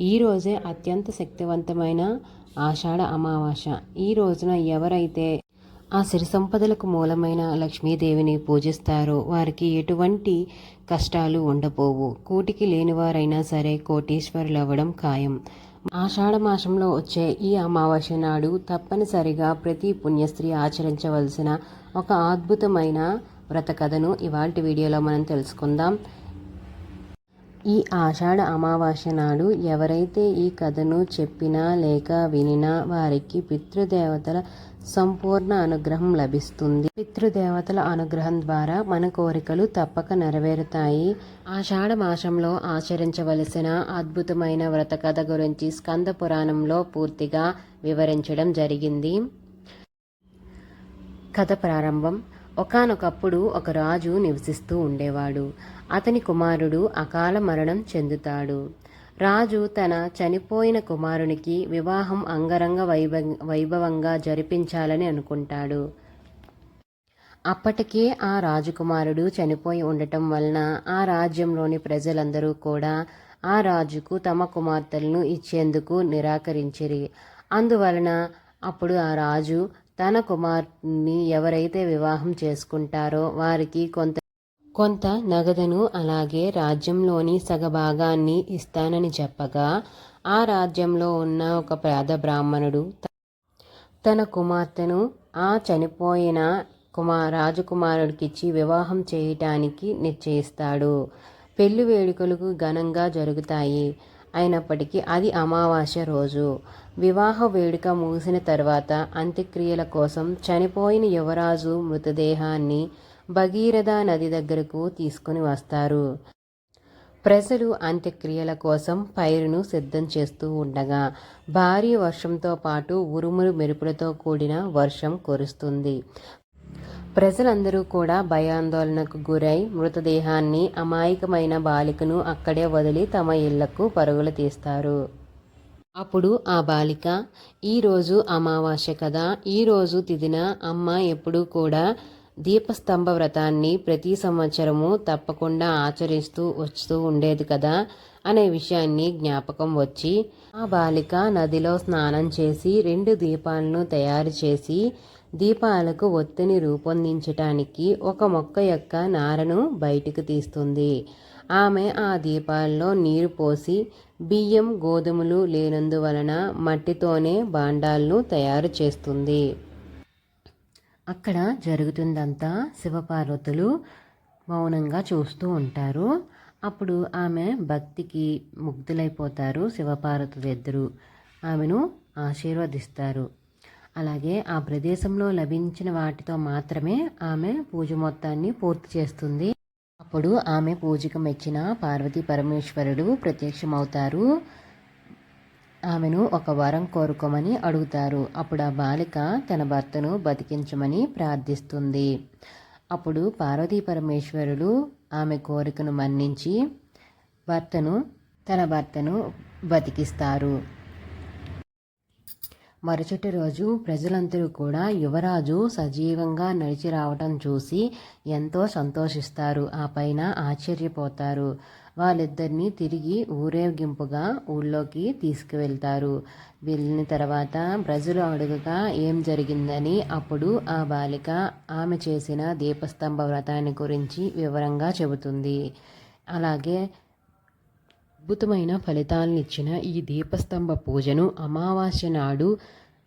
ఈ రోజే అత్యంత శక్తివంతమైన ఆషాఢ అమావాస్య. ఈ రోజున ఎవరైతే ఆ సిరి సంపదలకు మూలమైన లక్ష్మీదేవిని పూజిస్తారో వారికి ఎటువంటి కష్టాలు ఉండబోవు. కూటికి లేనివారైనా సరే కోటీశ్వరులు అవ్వడం ఖాయం. ఆషాఢ మాసంలో వచ్చే ఈ అమావాస్య నాడు తప్పనిసరిగా ప్రతి పుణ్యస్త్రీ ఆచరించవలసిన ఒక అద్భుతమైన వ్రత కథను ఇవాళ వీడియోలో మనం తెలుసుకుందాం. ఈ ఆషాఢ అమావాస్య నాడు ఎవరైతే ఈ కథను చెప్పినా లేక వినినా వారికి పితృదేవతల సంపూర్ణ అనుగ్రహం లభిస్తుంది. పితృదేవతల అనుగ్రహం ద్వారా మన కోరికలు తప్పక నెరవేరుతాయి. ఆషాఢ మాసంలో ఆచరించవలసిన అద్భుతమైన వ్రత కథ గురించి స్కంద పురాణంలో పూర్తిగా వివరించడం జరిగింది. కథ ప్రారంభం. ఒకనొకప్పుడు ఒక రాజు నివసిస్తూ ఉండేవాడు. అతని కుమారుడు అకాల మరణం చెందుతాడు. రాజు తన చనిపోయిన కుమారునికి వివాహం అంగరంగ వైభ వైభవంగా జరిపించాలని అనుకుంటాడు. అప్పటికే ఆ రాజకుమారుడు చనిపోయి ఉండటం వలన ఆ రాజ్యంలోని ప్రజలందరూ కూడా ఆ రాజుకు తమ కుమార్తెలను ఇచ్చేందుకు నిరాకరించిరి. అందువలన అప్పుడు ఆ రాజు తన కుమార్ని ఎవరైతే వివాహం చేసుకుంటారో వారికి కొంత కొంత నగదును అలాగే రాజ్యంలోని సగభాగాన్ని ఇస్తానని చెప్పగా ఆ రాజ్యంలో ఉన్న ఒక పేద బ్రాహ్మణుడు తన కుమార్తెను ఆ చనిపోయిన కుమార్ రాజకుమారుడికిచ్చి వివాహం చేయటానికి నిశ్చయిస్తాడు. పెళ్ళి వేడుకలకు ఘనంగా జరుగుతాయి. అయినప్పటికీ అది అమావాస్య రోజు. వివాహ వేడుక ముగిసిన తర్వాత అంత్యక్రియల కోసం చనిపోయిన యువరాజు మృతదేహాన్ని భగీరథ నది దగ్గరకు తీసుకుని వస్తారు. ప్రజలు అంత్యక్రియల కోసం పైరును సిద్ధం చేస్తూ ఉండగా భారీ వర్షంతో పాటు ఉరుములు మెరుపులతో కూడిన వర్షం కురుస్తుంది. ప్రజలందరూ కూడా భయాందోళనకు గురై మృతదేహాన్ని అమాయకమైన బాలికను అక్కడే వదిలి తమ ఇళ్ళకు పరుగులు తీస్తారు. అప్పుడు ఆ బాలిక ఈరోజు అమావాస్య కదా ఈరోజు తిదిన అమ్మ ఎప్పుడూ కూడా దీపస్తంభ వ్రతాన్ని ప్రతి సంవత్సరము తప్పకుండా ఆచరిస్తూ వస్తూ ఉండేది కదా అనే విషయాన్ని జ్ఞాపకం వచ్చి ఆ బాలిక నదిలో స్నానం చేసి రెండు దీపాలను తయారు చేసి దీపాలకు ఒత్తిని రూపొందించటానికి ఒక మొక్క యొక్క నారను బయటకు తీస్తుంది. ఆమె ఆ దీపాల్లో నీరు పోసి బియ్యం గోధుమలు లేనందువలన మట్టితోనే బాండాలను తయారు చేస్తుంది. అక్కడ జరుగుతుందంతా శివపార్వతులు మౌనంగా చూస్తూ ఉంటారు. అప్పుడు ఆమె భక్తికి ముగ్ధులైపోతారు. శివపార్వతులు ఇద్దరు ఆమెను ఆశీర్వదిస్తారు. అలాగే ఆ ప్రదేశంలో లభించిన వాటితో మాత్రమే ఆమె పూజ మొత్తాన్ని పూర్తి చేస్తుంది. అప్పుడు ఆమె పూజకు మెచ్చిన పార్వతీ పరమేశ్వరుడు ప్రత్యక్షమవుతారు. ఆమెను ఒక వరం కోరుకోమని అడుగుతారు. అప్పుడు ఆ బాలిక తన భర్తను బతికించమని ప్రార్థిస్తుంది. అప్పుడు పార్వతీ పరమేశ్వరుడు ఆమె కోరికను మన్నించి భర్తను తన భర్తను బతికిస్తారు. మరుసటి రోజు ప్రజలందరూ కూడా యువరాజు సజీవంగా నడిచి రావటం చూసి ఎంతో సంతోషిస్తారు. ఆ పైన ఆశ్చర్యపోతారు. వాళ్ళిద్దరినీ తిరిగి ఊరేగింపుగా ఊళ్ళోకి తీసుకువెళ్తారు. వెళ్ళిన తర్వాత ప్రజలు అడుగుగా ఏం జరిగిందని అప్పుడు ఆ బాలిక ఆమె చేసిన దీపస్తంభ వ్రతాన్ని గురించి వివరంగా చెబుతుంది. అలాగే అద్భుతమైన ఫలితాలను ఇచ్చిన ఈ దీపస్తంభ పూజను అమావాస్య నాడు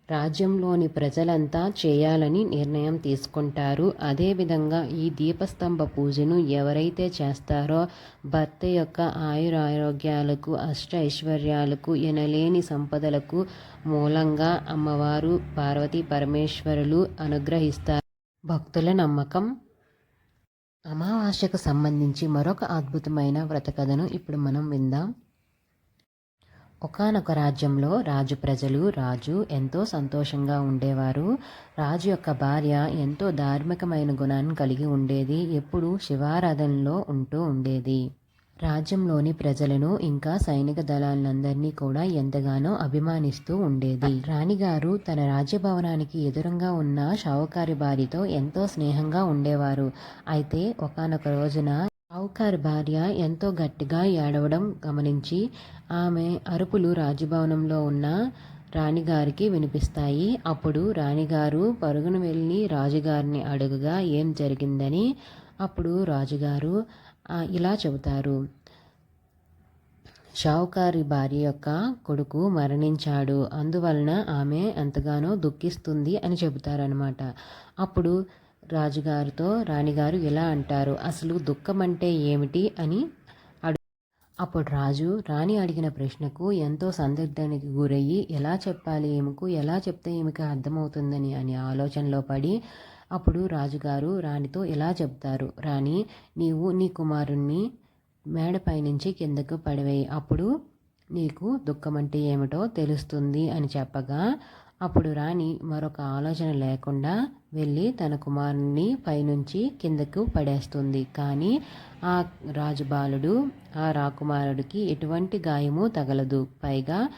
రాజ్యంలోని ప్రజలంతా చేయాలని నిర్ణయం తీసుకుంటారు. అదేవిధంగా ఈ దీపస్తంభ పూజను ఎవరైతే చేస్తారో భర్త యొక్క ఆయురారోగ్యాలకు అష్ట ఐశ్వర్యాలకు ఎనలేని సంపదలకు మూలంగా అమ్మవారు పార్వతీ పరమేశ్వరులు అనుగ్రహిస్తారు. భక్తుల నమ్మకం? అమావాస్యకు సంబంధించి మరొక అద్భుతమైన వ్రత కథను ఇప్పుడు మనం విందాం. ఒకనొక రాజ్యంలో రాజు ప్రజలు రాజు ఎంతో సంతోషంగా ఉండేవారు. రాజు యొక్క భార్య ఎంతో ధార్మికమైన గుణాన్ని కలిగి ఉండేది. ఎప్పుడు శివారాధనలో ఉంటూ ఉండేది. రాజ్యంలోని ప్రజలను ఇంకా సైనిక దళాలందరినీ కూడా ఎంతగానో అభిమానిస్తూ ఉండేది. రాణిగారు తన రాజ్యభవనానికి ఎదురుగా ఉన్న షావుకారి భార్యతో ఎంతో స్నేహంగా ఉండేవారు. అయితే ఒకనొక రోజున షావుకారు భార్య ఎంతో గట్టిగా ఏడవడం గమనించి ఆమె అరుపులు రాజభవనంలో ఉన్న రాణిగారికి వినిపిస్తాయి. అప్పుడు రాణిగారు పరుగున వెళ్ళి రాజుగారిని అడుగుగా ఏం జరిగిందని అప్పుడు రాజుగారు ఇలా చెబుతారు. షావుకారి భార్య యొక్క కొడుకు మరణించాడు. అందువలన ఆమె ఎంతగానో దుఃఖిస్తుంది అని చెబుతారనమాట అప్పుడు రాజుగారితో రాణిగారు ఇలా అంటారు? అసలు దుఃఖం అంటే ఏమిటి అని అడు అప్పుడు రాజు రాణి అడిగిన ప్రశ్నకు ఎంతో సందిగ్ధానికి గురయ్యి ఎలా చెప్పాలి ఏమికు ఎలా చెప్తే ఏమికి అర్థమవుతుందని అని ఆలోచనలో పడి అప్పుడు రాజుగారు రాణితో ఇలా చెప్తారు? రాణి నీవు నీ కుమారుణ్ణి మేడపై నుంచి కిందకు పడివేయి అప్పుడు నీకు దుఃఖం అంటే ఏమిటో తెలుస్తుంది అని చెప్పగా అప్పుడు రాణి మరొక ఆలోచన లేకుండా వెళ్ళి తన కుమారుని పైనుంచి కిందకు పడేస్తుంది. కానీ ఆ రాజుబాలుడు ఆ రాకుమారుడికి ఎటువంటి గాయము తగలదు. పైగా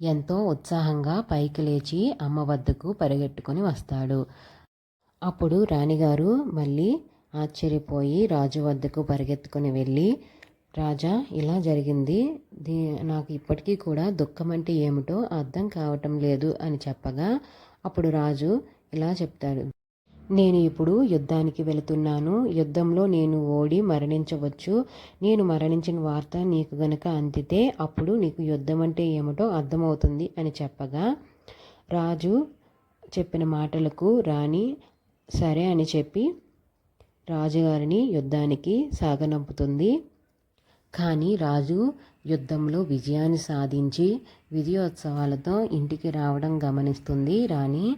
ఎంతో ఉత్సాహంగా పైకి లేచి అమ్మ వద్దకు పరిగెట్టుకొని వస్తాడు. అప్పుడు రాణిగారు మళ్ళీ ఆశ్చర్యపోయి రాజు వద్దకు పరిగెత్తుకొని వెళ్ళి రాజా ఇలా జరిగింది. దీ నాకు ఇప్పటికీ కూడా దుఃఖం అంటే ఏమిటో అర్థం కావటం లేదు అని చెప్పగా అప్పుడు రాజు ఇలా చెప్తాడు. నేను ఇప్పుడు యుద్ధానికి వెళుతున్నాను. యుద్ధంలో నేను ఓడి మరణించవచ్చు. నేను మరణించిన వార్త నీకు గనక అందితే అప్పుడు నీకు యుద్ధం అంటే ఏమిటో అర్థమవుతుంది అని చెప్పగా రాజు చెప్పిన మాటలకు రాణి సరే అని చెప్పి రాజుగారిని యుద్ధానికి సాగనంపుతుంది. కానీ రాజు యుద్ధంలో విజయాన్ని సాధించి విజయోత్సవాలతో ఇంటికి రావడం గమనిస్తుంది రాణి.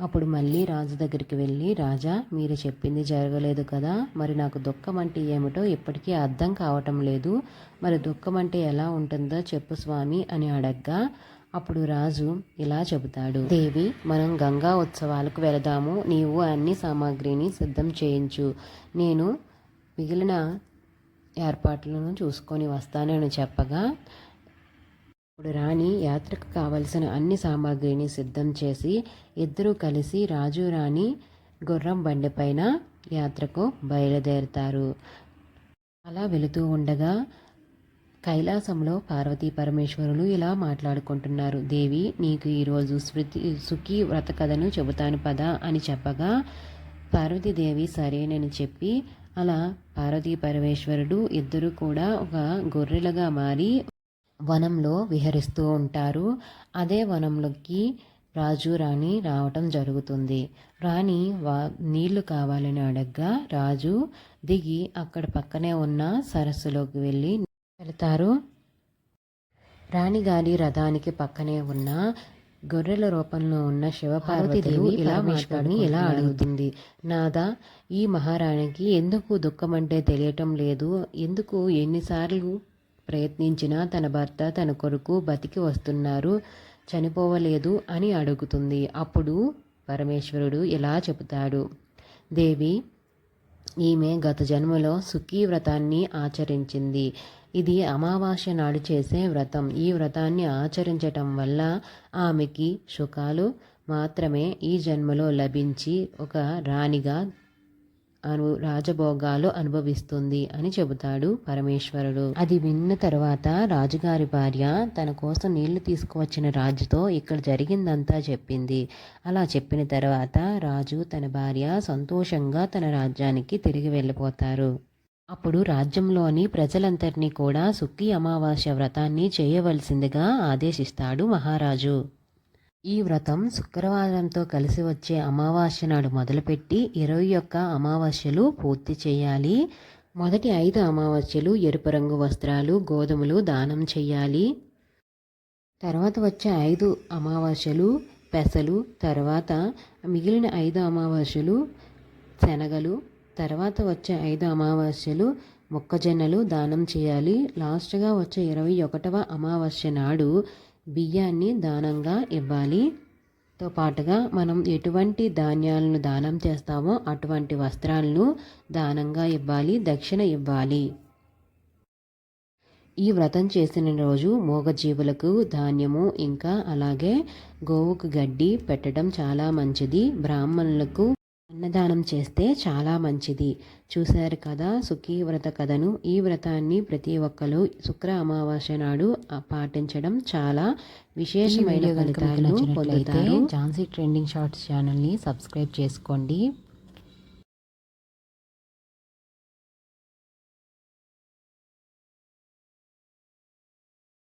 అప్పుడు మళ్ళీ రాజు దగ్గరికి వెళ్ళి రాజా మీరు చెప్పింది జరగలేదు కదా. మరి నాకు దుఃఖం అంటే ఏమిటో ఇప్పటికీ అర్థం కావటం లేదు. మరి దుఃఖం అంటే ఎలా ఉంటుందో చెప్పు స్వామి అని అడగ్గా. అప్పుడు రాజు ఇలా చెబుతాడు దేవి మనం గంగా ఉత్సవాలకు వెళదాము. నీవు అన్ని సామాగ్రిని సిద్ధం చేయించు. నేను మిగిలిన ఏర్పాట్లను చూసుకొని వస్తానని చెప్పగా ఇప్పుడు రాణి యాత్రకు కావలసిన అన్ని సామాగ్రిని సిద్ధం చేసి ఇద్దరూ కలిసి రాజు రాణి గుర్రం బండిపైన యాత్రకు బయలుదేరుతారు. అలా వెళుతూ ఉండగా కైలాసంలో పార్వతీ పరమేశ్వరులు ఇలా మాట్లాడుకుంటున్నారు. దేవి నీకు ఈరోజు స్మృతి సుఖీ వ్రత కథను చెబుతాను పదా అని చెప్పగా పార్వతీదేవి సరేనని చెప్పి అలా పార్వతీ పరమేశ్వరుడు ఇద్దరు కూడా ఒక గొర్రెలుగా మారి వనంలో విహరిస్తూ ఉంటారు. అదే వనంలోకి రాజు రాణి రావటం జరుగుతుంది. రాణి వా నీళ్ళు కావాలని అడగ్గా రాజు దిగి అక్కడ పక్కనే ఉన్న సరస్సులోకి వెళ్ళి వెళతారు. రాణిగారి రథానికి పక్కనే ఉన్న గొర్రెల రూపంలో ఉన్న శివపార్వతిదేవి ఇలా మాట్లాడి ఇలా అడుగుతుంది. నాదా ఈ మహారాణికి ఎందుకు దుఃఖం అంటే తెలియటం లేదు. ఎందుకు ఎన్నిసార్లు ప్రయత్నించినా తన భర్త తన కొడుకు బతికి వస్తున్నారు చనిపోవలేదు అని అడుగుతుంది. అప్పుడు పరమేశ్వరుడు ఇలా చెబుతాడు. దేవి ఈమె గత జన్మలో సుఖీ వ్రతాన్ని ఆచరించింది. ఇది అమావాస్య నాడు చేసే వ్రతం. ఈ వ్రతాన్ని ఆచరించటం వల్ల ఆమెకి సుఖాలు మాత్రమే ఈ జన్మలో లభించి ఒక రాణిగా అను రాజభోగాలు అనుభవిస్తుంది అని చెబుతాడు పరమేశ్వరుడు. అది విన్న తర్వాత రాజుగారి భార్య తన కోసం నీళ్ళు తీసుకువచ్చిన రాజుతో ఇక్కడ జరిగిందంతా చెప్పింది. అలా చెప్పిన తర్వాత రాజు తన భార్య సంతోషంగా తన రాజ్యానికి తిరిగి వెళ్ళిపోతారు. అప్పుడు రాజ్యంలోని ప్రజలందరినీ కూడా సుక్కి అమావాస్య వ్రతాన్ని చేయవలసిందిగా ఆదేశిస్తాడు మహారాజు. ఈ వ్రతం శుక్రవారంతో కలిసి వచ్చే అమావాస్య నాడు మొదలుపెట్టి ఇరవై ఒక్క అమావాస్యలు పూర్తి చేయాలి. మొదటి ఐదు అమావాస్యలు ఎరుపు రంగు వస్త్రాలు గోధుమలు దానం చేయాలి తర్వాత వచ్చే ఐదు అమావాస్యలు పెసలు తర్వాత మిగిలిన ఐదు అమావాస్యలు శనగలు తర్వాత వచ్చే ఐదు అమావాస్యలు మొక్కజొన్నలు దానం చేయాలి లాస్ట్గా వచ్చే ఇరవై ఒకటవ అమావాస్య నాడు బియ్యాన్ని దానంగా ఇవ్వాలి. తో పాటుగా మనం ఎటువంటి ధాన్యాలను దానం చేస్తామో అటువంటి వస్త్రాలను దానంగా ఇవ్వాలి దక్షిణ ఇవ్వాలి. ఈ వ్రతం చేసిన రోజు మూగజీవులకు ధాన్యము ఇంకా అలాగే గోవుకు గడ్డి పెట్టడం చాలా మంచిది. బ్రాహ్మణులకు అన్నదానం చేస్తే చాలా మంచిది. చూశారు కదా సుఖీ వ్రత కథను. ఈ వ్రతాన్ని ప్రతి ఒక్కరు శుక్ర అమావాస్య నాడు పాటించడం చాలా విశేషమైన ఫలితాలను పొందుతారు. ఝాన్సీ ట్రెండింగ్ షార్ట్స్ ఛానల్ని సబ్స్క్రైబ్ చేసుకోండి.